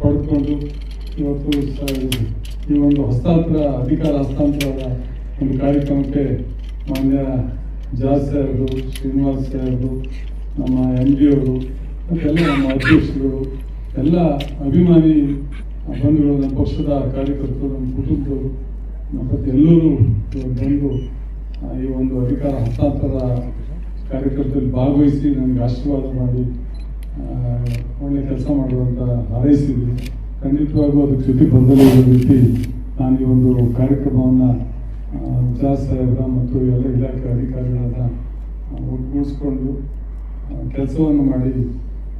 ಪಡೆದುಕೊಂಡು ಇವತ್ತು ಈ ಒಂದು ಹಸ್ತಾಂತರ ಅಧಿಕಾರ ಹಸ್ತಾಂತರದ ಒಂದು ಕಾರ್ಯಕ್ರಮಕ್ಕೆ ಮಾನ್ಯ ಜಾಜ್ ಸಾಹೇಬರು ಶ್ರೀನಿವಾಸ್ ಸಾಹೇಬರು ನಮ್ಮ ಎಂ ಜಿ ಅವರು ಮತ್ತೆಲ್ಲ ನಮ್ಮ ಅಧ್ಯಕ್ಷರು, ಎಲ್ಲ ಅಭಿಮಾನಿ ಬಂಧುಗಳು, ನಮ್ಮ ಪಕ್ಷದ ಕಾರ್ಯಕರ್ತರು, ನಮ್ಮ ಕುಟುಂಬದವರು ಮತ್ತು ಎಲ್ಲರೂ ಬಂದು ಈ ಒಂದು ಅಧಿಕಾರ ಹಸ್ತಾಂತರ ಕಾರ್ಯಕ್ರಮದಲ್ಲಿ ಭಾಗವಹಿಸಿ ನನಗೆ ಆಶೀರ್ವಾದ ಮಾಡಿ ಒಳ್ಳೆ ಕೆಲಸ ಮಾಡುವಂಥ ಹಾರೈಸಿದ್ವಿ ಖಂಡಿತವಾಗೂ ಅದಕ್ಕೆ ಜೊತೆ ಬಂದಲೇ ರೀತಿ ನಾನು ಈ ಒಂದು ಕಾರ್ಯಕ್ರಮವನ್ನು ಜಾಸ್ ಸಾಹೇಬ್ರ ಮತ್ತು ಎಲ್ಲ ಇಲಾಖೆ ಅಧಿಕಾರಿಗಳನ್ನ ಒಟ್ಟುಗೂಡಿಸ್ಕೊಂಡು ಕೆಲಸವನ್ನು ಮಾಡಿ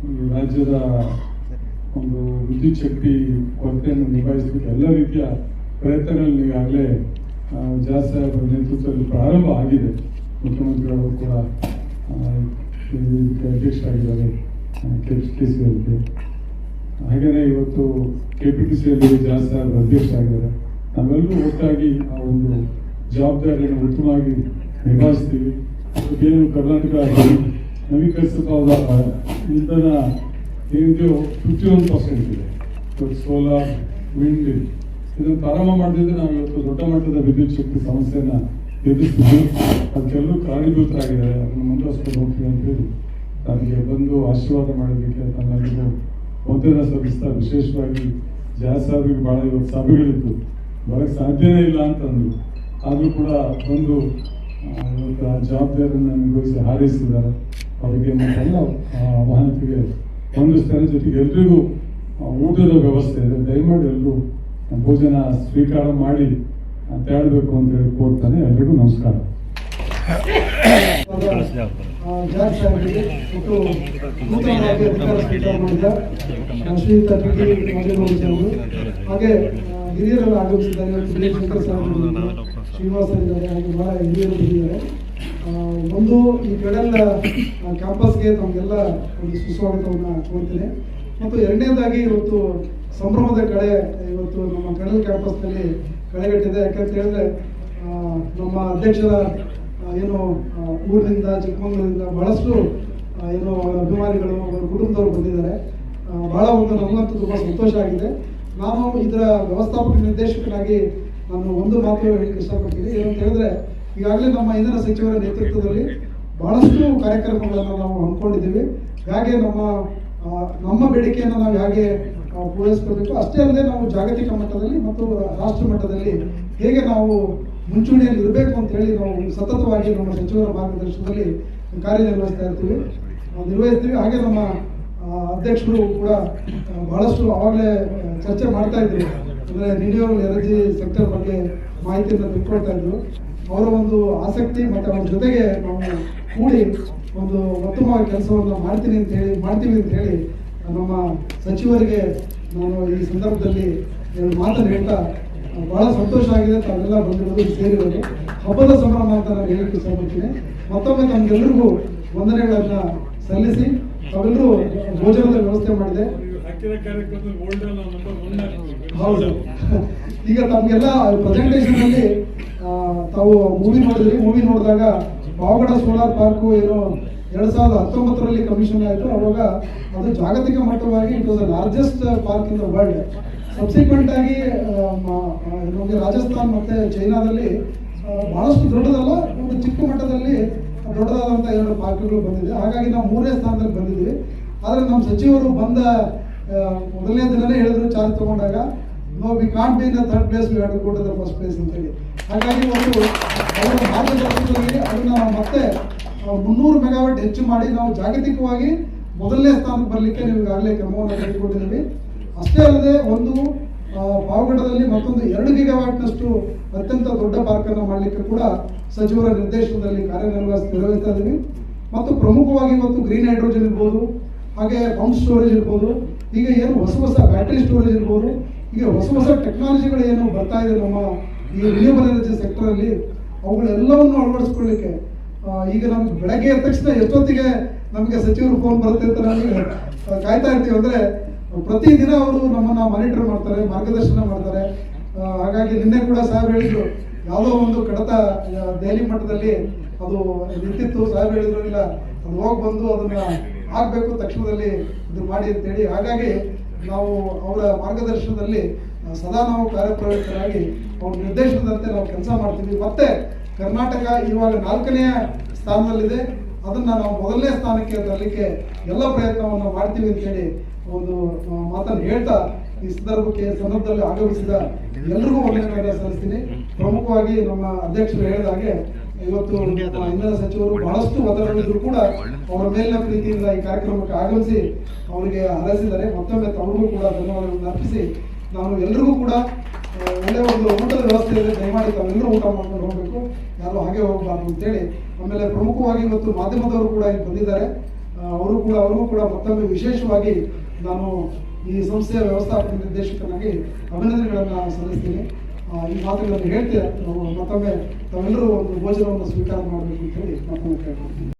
ಈ ರಾಜ್ಯದ ಒಂದು ವಿದ್ಯುತ್ ಶಕ್ತಿ ಕೊರತೆಯನ್ನು ನಿಭಾಯಿಸಲಿಕ್ಕೆ ಎಲ್ಲ ರೀತಿಯ ಪ್ರಯತ್ನಗಳಲ್ಲಿ ಈಗಾಗಲೇ ಜಾಸ್ ಸಾಹೇಬರ ನೇತೃತ್ವದಲ್ಲಿ ಪ್ರಾರಂಭ ಆಗಿದೆ. ಮುಖ್ಯಮಂತ್ರಿಗಳು ಕೂಡ ಅಧ್ಯಕ್ಷರಾಗಿದ್ದಾರೆ. ಕೆ ಟಿ ಸಿ ಅಲ್ಲಿ ಹಾಗೆಯೇ ಇವತ್ತು ಕೆ ಪಿ ಟಿ ಸಿಯಲ್ಲಿ ಜಾಸ್ ಸಾಹೇಬ್ ಅಧ್ಯಕ್ಷರಾಗಿದ್ದಾರೆ ನಾವೆಲ್ಲರೂ ಒಟ್ಟಾಗಿ ಆ ಒಂದು ಜವಾಬ್ದಾರಿಯನ್ನು ಉತ್ತಮವಾಗಿ ನಿಭಾಯಿಸ್ತೀವಿ. ಏನು ಕರ್ನಾಟಕ ನವೀಕರಿಸಬಹುದಾದ ಇಂಧನ ಏನಿದೆಯೋ ಫಿಫ್ಟಿ ಒನ್ ಪರ್ಸೆಂಟ್ ಇದೆ ಸೋಲಾರ್ ವಿಂಡ್ ಇದನ್ನು ಪ್ರಾರಂಭ ಮಾಡದಿದ್ರೆ ನಾವು ಇವತ್ತು ದೊಡ್ಡ ಮಟ್ಟದ ವಿದ್ಯುತ್ ಶಕ್ತಿ ಸಮಸ್ಯೆನ ಎದುರಿಸ್ತೀವಿ. ಅದಕ್ಕೆಲ್ಲರೂ ಕಾರಣೀಭೂತರಾಗಿದ್ದಾರೆ. ಅದನ್ನು ಮುಂದುವರಿಸ್ಕೊಂಡು ಹೋಗ್ತೀವಿ ಅಂತೇಳಿ ನನಗೆ ಬಂದು ಆಶೀರ್ವಾದ ಮಾಡೋದಕ್ಕೆ ತಮ್ಮೆಲ್ಲರಿಗೂ ವಂದನೆ ಸಲ್ಲಿಸ್ತಾ ವಿಶೇಷವಾಗಿ ಜಾಸ್ ಭಾಳ ಇವತ್ತು ಸಭೆಗಳಿತ್ತು. ಬರೋಕ್ಕೆ ಸಾಧ್ಯನೇ ಇಲ್ಲ ಅಂತಂದ್ರು. ಆದರೂ ಕೂಡ ಬಂದು ಇವತ್ತು ಆ ಜವಾಬ್ದಾರಿಯನ್ನು ನಿರ್ವಹಿಸಿ ಹಾರೈಸಿದ್ದಾರೆ. ಅವರಿಗೆ ಮತ್ತೆಲ್ಲ ವಾಹನಕ್ಕೆ ಹೊಂದಿಸ್ತಾರೆ ಜೊತೆಗೆ ಎಲ್ರಿಗೂ ಊಟದ ವ್ಯವಸ್ಥೆ ಇದೆ. ದಯಮಾಡಿ ಎಲ್ಲರೂ ಭೋಜನ ಸ್ವೀಕಾರ ಮಾಡಿ ಅಂತ ತೆರಳಬೇಕು ಅಂತ ಹೇಳಿ ಕೋರ್ತಾನೆ ಎಲ್ರಿಗೂ ನಮಸ್ಕಾರ. ಶ್ರೀಯುತ ಹಾಗೆ ಆ, ಹಿರಿಯರೆಲ್ಲ ಆಗಮಿಸಿದ್ದಾರೆ ಶ್ರೀನಿವಾಸ ಇದ್ದಾರೆ ಹಾಗೆ ಬಹಳ ಹಿರಿಯರು ಬಂದಿದ್ದಾರೆ ಒಂದು ಈ ಕಡಲ್ ಕ್ಯಾಂಪಸ್ಗೆ ತಮಗೆಲ್ಲ ಒಂದು ಸುಸ್ವಾಗತವನ್ನು ಕೋರ್ತೇನೆ ಮತ್ತು ಎರಡನೇದಾಗಿ ಇವತ್ತು ಸಂಭ್ರಮದ ಕಳೆ ಇವತ್ತು ನಮ್ಮ ಕಡಲ್ ಕ್ಯಾಂಪಸ್ನಲ್ಲಿ ಕಳೆಗಟ್ಟಿದೆ ಯಾಕಂತ ಹೇಳಿದ್ರೆ ನಮ್ಮ ಅಧ್ಯಕ್ಷರ ಏನು ಊರಿನಿಂದ, ಚಿಕ್ಕಮಂಗ್ಳೂರಿಂದ ಬಹಳಷ್ಟು ಏನು ಅವರ ಅಭಿಮಾನಿಗಳು, ಅವರ ಕುಟುಂಬದವರು ಬಂದಿದ್ದಾರೆ. ಬಹಳ ಒಂದು ನಮಗಂತೂ ತುಂಬ ಸಂತೋಷ ಆಗಿದೆ. ನಾನು ಇದರ ವ್ಯವಸ್ಥಾಪಕ ನಿರ್ದೇಶಕನಾಗಿ ನಾನು ಒಂದು ಮಾತು ಹೇಳಲಿಕ್ಕೆ ಇಷ್ಟಪಡ್ತೀನಿ. ಏನಂತ ಹೇಳಿದ್ರೆ, ಈಗಾಗಲೇ ನಮ್ಮ ಇಂಧನ ಸಚಿವರ ನೇತೃತ್ವದಲ್ಲಿ ಬಹಳಷ್ಟು ಕಾರ್ಯಕ್ರಮಗಳನ್ನು ನಾವು ಹಮ್ಮಿಕೊಂಡಿದ್ದೀವಿ. ಹೇಗೆ ನಮ್ಮ ನಮ್ಮ ಬೇಡಿಕೆಯನ್ನು ನಾವು ಹೇಗೆ ಪೂರೈಸ್ಕೊಳ್ಬೇಕು, ಅಷ್ಟೇ ಅಲ್ಲದೆ ನಾವು ಜಾಗತಿಕ ಮಟ್ಟದಲ್ಲಿ ಮತ್ತು ರಾಷ್ಟ್ರ ಮಟ್ಟದಲ್ಲಿ ಹೇಗೆ ನಾವು ಮುಂಚೂಣಿಯಲ್ಲಿ ಇರಬೇಕು ಅಂತ ಹೇಳಿ ನಾವು ಸತತವಾಗಿ ನಮ್ಮ ಸಚಿವರ ಮಾರ್ಗದರ್ಶನದಲ್ಲಿ ಕಾರ್ಯನಿರ್ವಹಿಸ್ತಾ ಇರ್ತೀವಿ. ನಿರ್ವಹಿಸ್ತೀವಿ. ಹಾಗೆ ನಮ್ಮ ಅಧ್ಯಕ್ಷರು ಕೂಡ ಬಹಳಷ್ಟು ಆವಾಗಲೇ ಚರ್ಚೆ ಮಾಡ್ತಾ ಇದ್ರು. ಅಂದರೆ ರಿನ್ಯೂವಲ್ ಎನರ್ಜಿ ಸೆಕ್ಟರ್ ಬಗ್ಗೆ ಮಾಹಿತಿಯನ್ನು ತಿಳ್ಕೊಳ್ತಾ ಇದ್ರು. ಅವರ ಒಂದು ಆಸಕ್ತಿ ಮತ್ತು ಅವ್ರ ಜೊತೆಗೆ ನಾವು ಕೂಡಿ ಒಂದು ಉತ್ತಮವಾದ ಕೆಲಸವನ್ನು ಮಾಡ್ತೀನಿ ಅಂತ ಹೇಳಿ, ಮಾಡ್ತೀವಿ ಅಂತ ಹೇಳಿ ನಮ್ಮ ಸಚಿವರಿಗೆ ನಾನು ಈ ಸಂದರ್ಭದಲ್ಲಿ ಮಾತನ್ನು ಹೇಳ್ತಾ ಬಹಳ ಸಂತೋಷ ಆಗಿದೆ ತಾವೆಲ್ಲ ಬಂದಿರೋದು ಸೇರಿರೋದು. ಹಬ್ಬದ ಸಂಭ್ರಮ ಅಂತ ನಾನು ಹೇಳಕ್ಕೆ ಇಷ್ಟಪಡ್ತೀನಿ. ಮತ್ತೊಮ್ಮೆ ನಮ್ಗೆಲ್ಲರಿಗೂ ವಂದನೆಗಳನ್ನ ಸಲ್ಲಿಸಿ ತಾವೆಲ್ಲರೂ ಭೋಜನದ ವ್ಯವಸ್ಥೆ ಮಾಡಿದೆ. ಹೌದು. ಈಗ ತಮ್ಗೆಲ್ಲ ಪ್ರೆಸೆಂಟೇಷನ್ ಅಲ್ಲಿ ತಾವು ಮೂವಿ ನೋಡಿದ್ರಿ. ಮೂವಿ ನೋಡಿದಾಗ ಪಾವಗಡ ಸೋಲಾರ್ ಪಾರ್ಕು ಏನು ಎರಡ್ ಸಾವಿರದ ಹತ್ತೊಂಬತ್ತರಲ್ಲಿ ಕಮಿಷನ್ ಆಯಿತು. ಅವಾಗ ಅದು ಜಾಗತಿಕ ಮಟ್ಟವಾಗಿ it was the largest park in the world subsequent ಆಗಿ ನಮಗೆ ರಾಜಸ್ಥಾನ್ ಮತ್ತೆ ಚೈನಾದಲ್ಲಿ ಬಹಳಷ್ಟು ದೊಡ್ಡದಲ್ಲ, ಒಂದು ಚಿಕ್ಕ ಮಟ್ಟದಲ್ಲಿ ದೊಡ್ಡದಾದಂಥ ಎರಡು ಪಾರ್ಕ್ಗಳು ಬಂದಿದೆ. ಹಾಗಾಗಿ ನಾವು ಮೂರನೇ ಸ್ಥಾನದಲ್ಲಿ ಬಂದಿದ್ದೀವಿ. ಆದರೆ ನಮ್ಮ ಸಚಿವರು ಬಂದ ಮೊದಲನೇ ದಿನನೇ ಹೇಳಿದ್ರು ಚಾರ್ಜ್ ತಗೊಂಡಾಗ no we can't be in the third place we have to first place ಅಂತೇಳಿ ಹಾಗಾಗಿ ಒಂದು ಅವರ ಅದನ್ನ ನಾವು ಮತ್ತೆ ಮುನ್ನೂರು ಮೆಗಾವಾಟ್ ಹೆಚ್ಚು ಮಾಡಿ ನಾವು ಜಾಗತಿಕವಾಗಿ ಮೊದಲನೇ ಸ್ಥಾನಕ್ಕೆ ಬರಲಿಕ್ಕೆ ನೀವು ಈಗಾಗಲೇ ಕ್ರಮವನ್ನು ತೆಗೆದುಕೊಂಡಿದ್ದೀವಿ. ಅಷ್ಟೇ ಅಲ್ಲದೆ ಒಂದು ಪಾವಗಡದಲ್ಲಿ ಮತ್ತೊಂದು ಎರಡು ಗಿಗಾವಾಟ್ನಷ್ಟು ಅತ್ಯಂತ ದೊಡ್ಡ ಪಾರ್ಕನ್ನು ಮಾಡಲಿಕ್ಕೆ ಕೂಡ ಸಚಿವರ ನಿರ್ದೇಶನದಲ್ಲಿ ಕಾರ್ಯನಿರ್ವಹಿಸ್ ನಿರ್ವಹಿಸ್ತಾ ಇದ್ದೀವಿ. ಮತ್ತು ಪ್ರಮುಖವಾಗಿ ಇವತ್ತು ಗ್ರೀನ್ ಹೈಡ್ರೋಜನ್ ಇರ್ಬೋದು, ಹಾಗೆ ಪಂಪ್ ಸ್ಟೋರೇಜ್ ಇರ್ಬೋದು, ಈಗ ಏನು ಹೊಸ ಹೊಸ ಬ್ಯಾಟ್ರಿ ಸ್ಟೋರೇಜ್ ಇರ್ಬೋದು, ಈಗ ಹೊಸ ಹೊಸ ಟೆಕ್ನಾಲಜಿಗಳು ಏನು ಬರ್ತಾ ಇದೆ ನಮ್ಮ ಈ ರಿನ್ಯೂಬಲ್ ಎನರ್ಜಿ ಸೆಕ್ಟರಲ್ಲಿ ಅವುಗಳೆಲ್ಲವನ್ನು ಅಳವಡಿಸ್ಕೊಳ್ಳಿಕ್ಕೆ ಈಗ ನಮ್ಗೆ ಬೆಳಗ್ಗೆ ಎದ್ದ ತಕ್ಷಣ ಎಷ್ಟೊತ್ತಿಗೆ ನಮಗೆ ಸಚಿವರು ಫೋನ್ ಬರುತ್ತೆ ಅಂತ ನಮಗೆ ಕಾಯ್ತಾ ಇರ್ತೀವಿ. ಅಂದ್ರೆ ಪ್ರತಿದಿನ ಅವರು ನಮ್ಮನ್ನ ಮಾನಿಟರ್ ಮಾಡ್ತಾರೆ, ಮಾರ್ಗದರ್ಶನ ಮಾಡ್ತಾರೆ. ಹಾಗಾಗಿ ನಿನ್ನೆ ಕೂಡ ಸಾಹೇಬ್ ಹೇಳಿದ್ರು, ಯಾವುದೋ ಒಂದು ಕಡತ ದೆಹಲಿ ಮಟ್ಟದಲ್ಲಿ ಅದು ನಿಂತಿತ್ತು. ಸಾಹೇಬ್ ಹೇಳಿದ್ರು, ಇಲ್ಲ, ಅದು ಹೋಗಿ ಬಂದು ಅದನ್ನ ಆಗಬೇಕು ತಕ್ಷಣದಲ್ಲಿ ಇದು ಮಾಡಿ ಅಂತೇಳಿ. ಹಾಗಾಗಿ ನಾವು ಅವರ ಮಾರ್ಗದರ್ಶನದಲ್ಲಿ ಸದಾ ನಾವು ಕಾರ್ಯಪ್ರವೃತ್ತರಾಗಿ ಅವ್ರ ನಿರ್ದೇಶನದಂತೆ ನಾವು ಕೆಲಸ ಮಾಡ್ತೀವಿ. ಮತ್ತೆ ಕರ್ನಾಟಕ ಇವಾಗ ನಾಲ್ಕನೆಯ ಸ್ಥಾನದಲ್ಲಿದೆ. ಅದನ್ನ ನಾವು ಮೊದಲನೇ ಸ್ಥಾನಕ್ಕೆ ತರಲಿಕ್ಕೆ ಎಲ್ಲ ಪ್ರಯತ್ನವನ್ನು ಮಾಡ್ತೀವಿ ಅಂತೇಳಿ ಒಂದು ಮಾತನ್ನು ಹೇಳ್ತಾ ಈ ಸಂದರ್ಭಕ್ಕೆ ಸಂದರ್ಭದಲ್ಲಿ ಆಗಮಿಸಿದ ಎಲ್ರಿಗೂ ಕಾರ್ಯ ಸಲ್ಲಿಸ್ತೀನಿ. ಪ್ರಮುಖವಾಗಿ ನಮ್ಮ ಅಧ್ಯಕ್ಷರು ಹೇಳಿದ ಹಾಗೆ ಇವತ್ತು ಇಂಧನ ಸಚಿವರು ಬಹಳಷ್ಟು ಒತ್ತಡಗಳಿದ್ರು ಕೂಡ ಅವರ ಮೇಲಿನ ಪ್ರೀತಿಯಿಂದ ಈ ಕಾರ್ಯಕ್ರಮಕ್ಕೆ ಆಗಮಿಸಿ ಅವರಿಗೆ ಹರಸಿದ್ದಾರೆ. ಮತ್ತೊಮ್ಮೆ ತಮಗೂ ಕೂಡ ಧನ್ಯವಾದಗಳನ್ನು ಅರ್ಪಿಸಿ ನಾನು ಎಲ್ರಿಗೂ ಕೂಡ ಒಳ್ಳೆ ಒಳ್ಳೆಯ ಒಂದು ಊಟದ ವ್ಯವಸ್ಥೆ ಇದೆ ದಯಮಾಡಿ ತಾವೆಲ್ಲರೂ ಊಟ ಮಾಡ್ಕೊಂಡು ಹೋಗಬೇಕು. ಯಾರು ಹಾಗೆ ಹೋಗಬಾರ್ದು ಅಂತೇಳಿ ಆಮೇಲೆ ಪ್ರಮುಖವಾಗಿ ಇವತ್ತು ಮಾಧ್ಯಮದವರು ಕೂಡ ಇಲ್ಲಿ ಬಂದಿದ್ದಾರೆ. ಅವರು ಕೂಡ, ಅವ್ರಿಗೂ ಕೂಡ ಮತ್ತೊಮ್ಮೆ ವಿಶೇಷವಾಗಿ ನಾನು ಈ ಸಂಸ್ಥೆಯ ವ್ಯವಸ್ಥಾಪಕ ನಿರ್ದೇಶಕನಾಗಿ ಅಭಿನಂದನೆಗಳನ್ನು ಸಲ್ಲಿಸ್ತೀನಿ. ಈ ಮಾತುಗಳನ್ನು ಹೇಳ್ತೀರಾ ಮತ್ತೊಮ್ಮೆ ತಾವೆಲ್ಲರೂ ಒಂದು ಭೋಜನವನ್ನು ಸ್ವೀಕಾರ ಮಾಡಬೇಕು ಅಂತ ಹೇಳಿ ಮತ್ತೊಮ್ಮೆ ಕೇಳ್ಕೊಳ್ತೀನಿ.